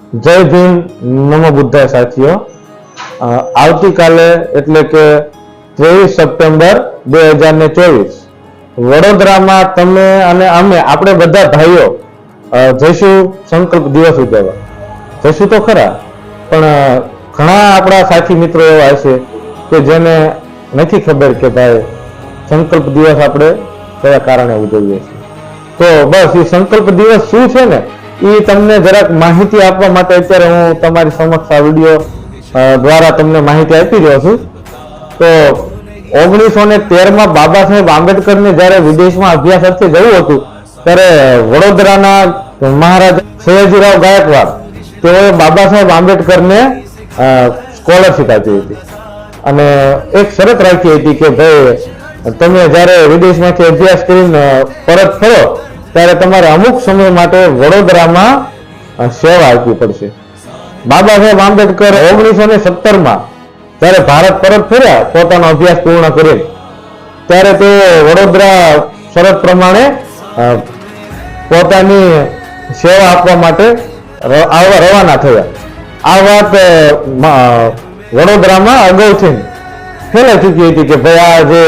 જય ભીમ, નમો બુદ્ધાય સાથીઓ. આવતીકાલે એટલે કે ત્રેવીસ સપ્ટેમ્બર બે હજાર ને ચોવીસ, વડોદરામાં તમે અને અમે, આપણે બધા ભાઈઓ જઈશું સંકલ્પ દિવસ ઉજવવા. જઈશું તો ખરા, પણ ઘણા આપણા સાથી મિત્રો એવા હશે કે જેને નથી ખબર કે ભાઈ, સંકલ્પ દિવસ આપણે કયા કારણે ઉજવીએ છીએ. તો બસ, એ સંકલ્પ દિવસ શું છે ને? એ તમને જરાક માહિતી આપવા માટે અત્યારે હું તમારી સમક્ષ આ વીડિયો દ્વારા તમને માહિતી આપી રહ્યો છું. તો ઓગણીસો ને તેરમાં બાબા સાહેબ આંબેડકરને જ્યારે વિદેશમાં અભ્યાસ અર્થે જવું હતું, ત્યારે વડોદરાના મહારાજા સયાજીરાવ ગાયકવાડ, તેઓએ બાબા સાહેબ આંબેડકરને સ્કોલરશીપ આપી હતી. અને એક શરત રાખી હતી કે ભાઈ, તમે જ્યારે વિદેશમાંથી અભ્યાસ કરીને પરત ફરો ત્યારે તમારે અમુક સમય માટે વડોદરામાં સેવા આપવી પડશે. બાબા સાહેબ આંબેડકર ઓગણીસો ને સત્તરમાં જ્યારે ભારત પરત ફર્યા, પોતાનો અભ્યાસ પૂર્ણ કર્યો ત્યારે તેઓ વડોદરા શરત પ્રમાણે પોતાની સેવા આપવા માટે આવવા રવાના થયા. આ વાત વડોદરામાં અગાઉથી ફેલાઈ ચૂકી હતી કે ભાઈ આ જે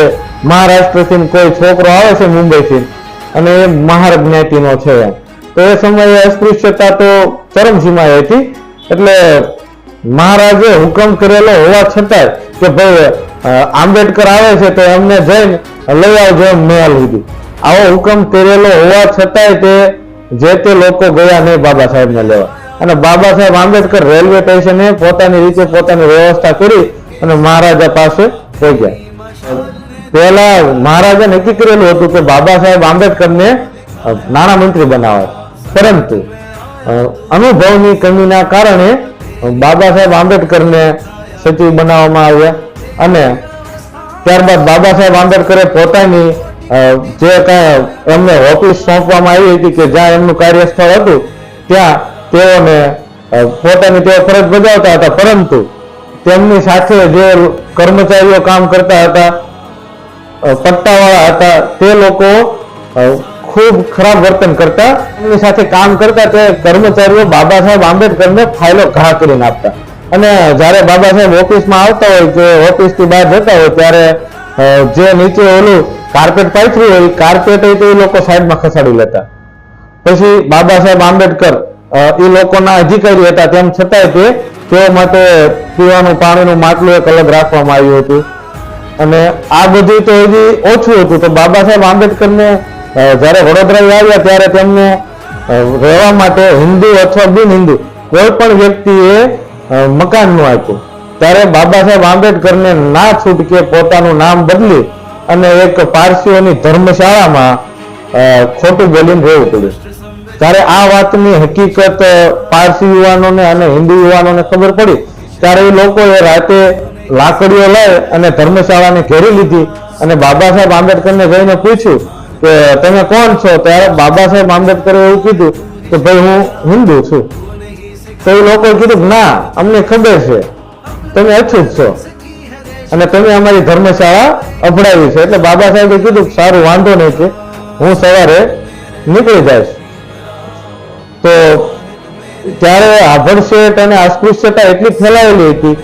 મહારાષ્ટ્રથી કોઈ છોકરો આવે છે મુંબઈથી અને મહાર જ્ઞાતિનો છે. એમ. તો એ સમયે અસ્પૃશ્યતા તો ચરમસીમાએ હતી. એટલે મહારાજે હુકમ કરેલો હોવા છતાંય કે ભાઈ આંબેડકર આવે છે તો એમને જઈને લઈ આવજો એમ મેળ લીધી. આવો હુકમ કરેલો હોવા છતાંય તે જે તે લોકો ગયા નહીં બાબા સાહેબને લેવા. અને બાબા સાહેબ આંબેડકર રેલવે સ્ટેશને પોતાની રીતે પોતાની વ્યવસ્થા કરી અને મહારાજા પાસે પહોંચ્યા. પહેલા મહારાજે નક્કી કરેલું હતું કે બાબા સાહેબ આંબેડકરને નાણામંત્રી બનાવે. પરંતુ અનુભવની કમીના કારણે બાબા સાહેબ આંબેડકરને સચિવ બનાવવામાં આવ્યા અને ત્યારબાદ બાબા સાહેબ આંબેડકરે પોતાની જે કાંઈ એમને ઓફિસ સોંપવામાં આવી હતી કે જ્યાં એમનું કાર્યસ્થળ હતું, ત્યાં તેઓને પોતાની તેઓ ફરજ બજાવતા હતા. પરંતુ, તેમની સાથે જે કર્મચારીઓ કામ કરતા હતા પટ્ટાવાળા હતા. તે લોકો ખૂબ ખરાબ વર્તન કરતા એમની સાથે કામ કરતા તે કર્મચારીઓ બાબા સાહેબ આંબેડકરને ફાઇલો ઘા કરીને આપતા. અને જ્યારે બાબા સાહેબ ઓફિસમાં આવતા હોય કે ઓફિસથી બહાર જતા હોય, ત્યારે જે નીચે ઓલું કાર્પેટ પાથર્યું હોય કાર્પેટ હોય તો એ લોકો સાઈડમાં ખસાડી લેતા. પછી બાબા સાહેબ આંબેડકર એ લોકોના અધિકારી હતા. તેમ છતાંય તે તેઓ માટે પીવાનું પાણીનું માટલું એક અલગ રાખવામાં આવ્યું હતું. અને આ બધું તો હજી ઓછું હતું. તો બાબા સાહેબ આંબેડકરને જ્યારે વડોદરા આવ્યા ત્યારે તેમને રહેવા માટે હિન્દુ અથવા બિન હિન્દુ કોઈ પણ વ્યક્તિએ મકાનનું આપ્યું. ત્યારે બાબા સાહેબ આંબેડકરને ના છૂટકે પોતાનું નામ બદલી અને એક પારસીઓની ધર્મશાળામાં ખોટું બોલીને રહેવું પડ્યું. ત્યારે આ વાતની હકીકત પારસી યુવાનોને અને હિન્દુ યુવાનોને ખબર પડી. ત્યારે એ લોકોએ રાતે લાકડીઓ લઈ અને ધર્મશાળાને ઘેરી લીધી અને બાબા સાહેબ આંબેડકરને જઈને પૂછ્યું કે તમે કોણ છો? ત્યારે બાબા સાહેબ આંબેડકરે એવું કીધું કે ભાઈ હું હિન્દુ છું. તો એ લોકોએ કીધું ના, અમને ખબર છે. તમે અછૂત છો. અને તમે અમારી ધર્મશાળા અભડાવી છે. એટલે બાબા સાહેબે કીધું સારું, વાંધો નહીં કે હું સવારે નીકળી જઈશ. તો ત્યારે આભડશેટ અને અસ્પૃશ્યતા એટલી ફેલાયેલી હતી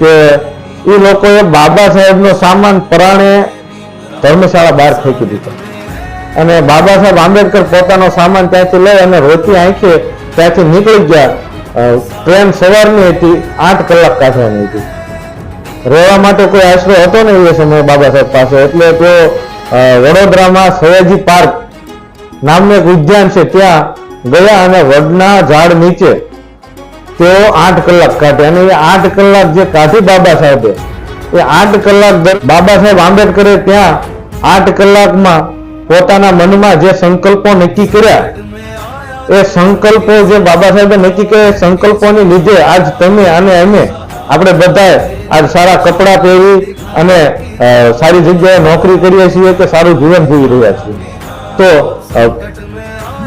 કે એ લોકોએ બાબા સાહેબનો સામાન પરાણે ધર્મશાળા બહાર ફેંકી દીધો. અને બાબા સાહેબ આંબેડકર પોતાનો સામાન ત્યાંથી લઈ અને રોતી આંખે ત્યાંથી નીકળી ગયા. ટ્રેન સવારની હતી, આઠ કલાક કાંઠાની હતી. રહેવા માટે કોઈ આશરો હતો ને એ સમયે બાબા સાહેબ પાસે. એટલે તેઓ વડોદરામાં સયાજી પાર્ક નામનું એક ઉદ્યાન છે, ત્યાં ગયા અને વડના ઝાડ નીચે તેઓ આઠ કલાક કાઢે. અને એ આઠ કલાક જે કાઢી બાબા સાહેબે, એ આઠ કલાક બાબા સાહેબ આંબેડકરે ત્યાં આઠ કલાકમાં પોતાના મનમાં જે સંકલ્પો નક્કી કર્યા, એ સંકલ્પો જે બાબા સાહેબે નક્કી કર્યા સંકલ્પોની લીધે આજ તમે અને અમે, આપણે બધાએ આજ સારા કપડાં પહેરી અને સારી જગ્યાએ નોકરી કરીએ છીએ કે સારું જીવન જીવી રહ્યા છીએ. તો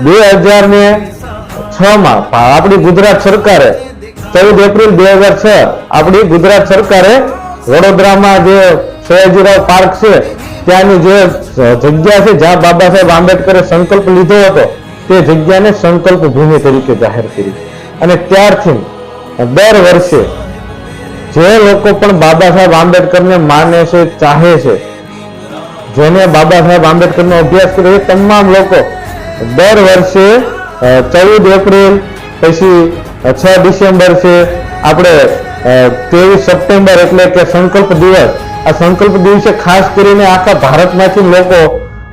બે હજાર ને છ માં આપણી ગુજરાત સરકારે ચૌદ એપ્રિલ બે હજાર છ આપણી ગુજરાત સરકારે વડોદરામાં જે સયાજીરાવ પાર્ક છે, ત્યાંની જે જગ્યા છે, જ્યાં બાબા સાહેબ આંબેડકરે સંકલ્પ લીધો હતો, તે જગ્યાને સંકલ્પ ભૂમિ તરીકે જાહેર કરી. અને ત્યારથી દર વર્ષે જે લોકો પણ બાબા સાહેબ આંબેડકરને માને છે, ચાહે છે, જેને બાબા સાહેબ આંબેડકરનો અભ્યાસ કર્યો તમામ લોકો દર વર્ષે ચૌદ એપ્રિલ, પછી છ ડિસેમ્બર છે. આપણે ત્રેવીસ સપ્ટેમ્બર એટલે કે સંકલ્પ દિવસ. આ સંકલ્પ દિવસે ખાસ કરીને આખા ભારતમાંથી લોકો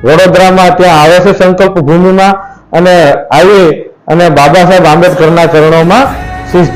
વડોદરામાં ત્યાં આવે છે સંકલ્પ ભૂમિમાં અને આવી અને બાબા સાહેબ આંબેડકરના ચરણોમાં શીશ